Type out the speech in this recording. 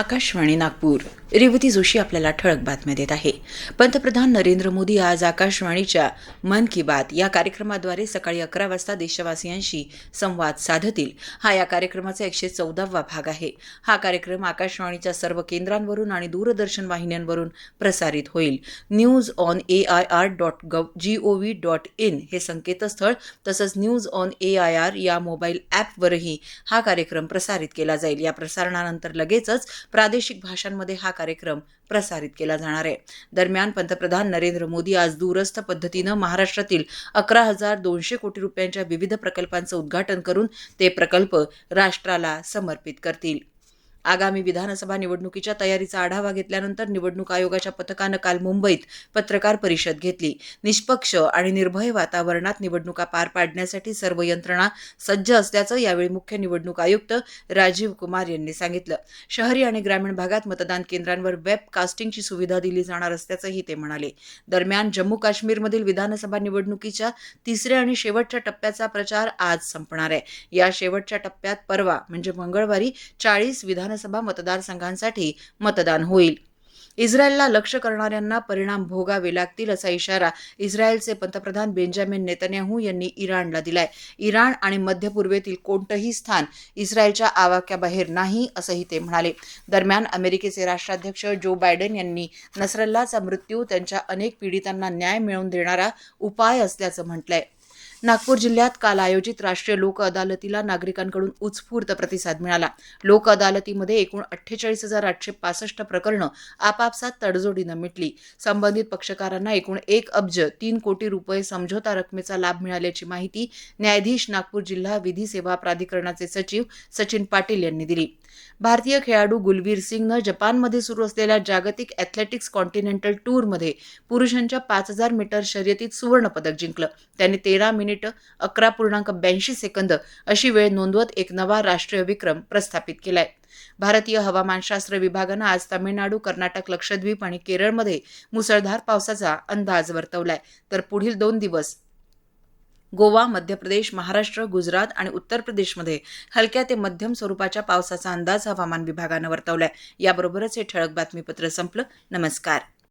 आकाशवाणी नागपूर. रेवती जोशी आपल्याला ठळक बातम्या देत आहे. पंतप्रधान नरेंद्र मोदी आज आकाशवाणीच्या मन की बात या कार्यक्रमाद्वारे सकाळी अकरा वाजता देशवासियांशी संवाद साधतील. हा या कार्यक्रमाचा एकशे चौदावा भाग आहे. हा कार्यक्रम आकाशवाणीच्या सर्व केंद्रांवरून आणि दूरदर्शन वाहिन्यांवरून प्रसारित होईल. News on A I R dot gov G O V dot in हे संकेतस्थळ तसंच news on A I R या मोबाईल ॲपवरही हा कार्यक्रम प्रसारित केला जाईल. या प्रसारणानंतर लगेचच प्रादेशिक भाषांमध्ये हा कार्यक्रम प्रसारित केला जाणार आहे. दरम्यान पंतप्रधान नरेंद्र मोदी आज दूरस्थ पद्धतीनं महाराष्ट्रातील अकरा हजार दोनशे कोटी रुपयांच्या विविध प्रकल्पांचं उद्घाटन करून ते प्रकल्प राष्ट्राला समर्पित करतील. आगामी विधानसभा निवडणुकीच्या तयारीचा आढावा घेतल्यानंतर निवडणूक आयोगाच्या पथकानं काल मुंबईत पत्रकार परिषद घेतली. निष्पक्ष आणि निर्भय वातावरणात निवडणुका पार पाडण्यासाठी सर्व यंत्रणा सज्ज असल्याचं यावेळी मुख्य निवडणूक आयुक्त राजीव कुमार यांनी सांगितलं. शहरी आणि ग्रामीण भागात मतदान केंद्रांवर वेब कास्टिंगची सुविधा दिली जाणार असल्याचंही ते म्हणाले. दरम्यान जम्मू काश्मीरमधील विधानसभा निवडणुकीच्या तिसऱ्या आणि शेवटच्या टप्प्याचा प्रचार आज संपणार आहे. या शेवटच्या टप्प्यात परवा म्हणजे मंगळवारी चाळीस विधान विधानसभा मतदारसंघांसाठी मतदान होईल. इस्रायलला लक्ष करणाऱ्यांना परिणाम भोगावे लागतील असा इशारा इस्रायलचे पंतप्रधान बेंजामिन नेतन्याहू यांनी इराणला दिलाय. इराण आणि मध्य पूर्वेतील कोणतंही स्थान इस्रायलच्या आवाक्याबाहेर नाही असंही ते म्हणाले. दरम्यान अमेरिकेचे राष्ट्राध्यक्ष जो बायडेन यांनी नसरल्लाचा मृत्यू त्यांच्या अनेक पीडितांना न्याय मिळवून देणारा उपाय असल्याचं म्हटलंय. नागपूर जिल्ह्यात काल आयोजित राष्ट्रीय लोक अदालतीला नागरिकांकडून उत्स्फूर्त प्रतिसाद मिळाला. लोक अदालतीमध्ये एकूण अठ्ठेचाळीस हजार आठशे पासष्ट प्रकरणं आपापसात तडजोडीनं मिटली. संबंधित पक्षकारांना एकूण एक अब्ज तीन कोटी रुपये समझोता रकमेचा लाभ मिळाल्याची माहिती न्यायाधीश नागपूर जिल्हा विधी सेवा प्राधिकरणाचे सचिव सचिन पाटील यांनी दिली. भारतीय खेळाडू गुलवीर सिंगनं जपानमध्ये सुरू असलेल्या जागतिक ॲथलेटिक्स कॉन्टिनेंटल टूरमध्ये पुरुषांच्या पाच हजार मीटर शर्यतीत सुवर्णपदक जिंकलं. त्याने तेरा मिनिटं अकरा पूर्णांक ब्याऐंशी सेकंद अशी वेळ नोंदवत एक नवा राष्ट्रीय विक्रम प्रस्थापित केलाय. भारतीय हवामानशास्त्र विभागानं आज तामिळनाडू कर्नाटक लक्षद्वीप आणि केरळमध्ये मुसळधार पावसाचा अंदाज वर्तवलाय. तर पुढील दोन दिवस गोवा मध्य प्रदेश महाराष्ट्र गुजरात आणि उत्तर प्रदेशमध्ये हलक्या ते मध्यम स्वरूपाच्या पावसाचा अंदाज हवामान विभागानं वर्तवलाय. याबरोबरच हे ठळक बातमीपत्र संपलं. नमस्कार.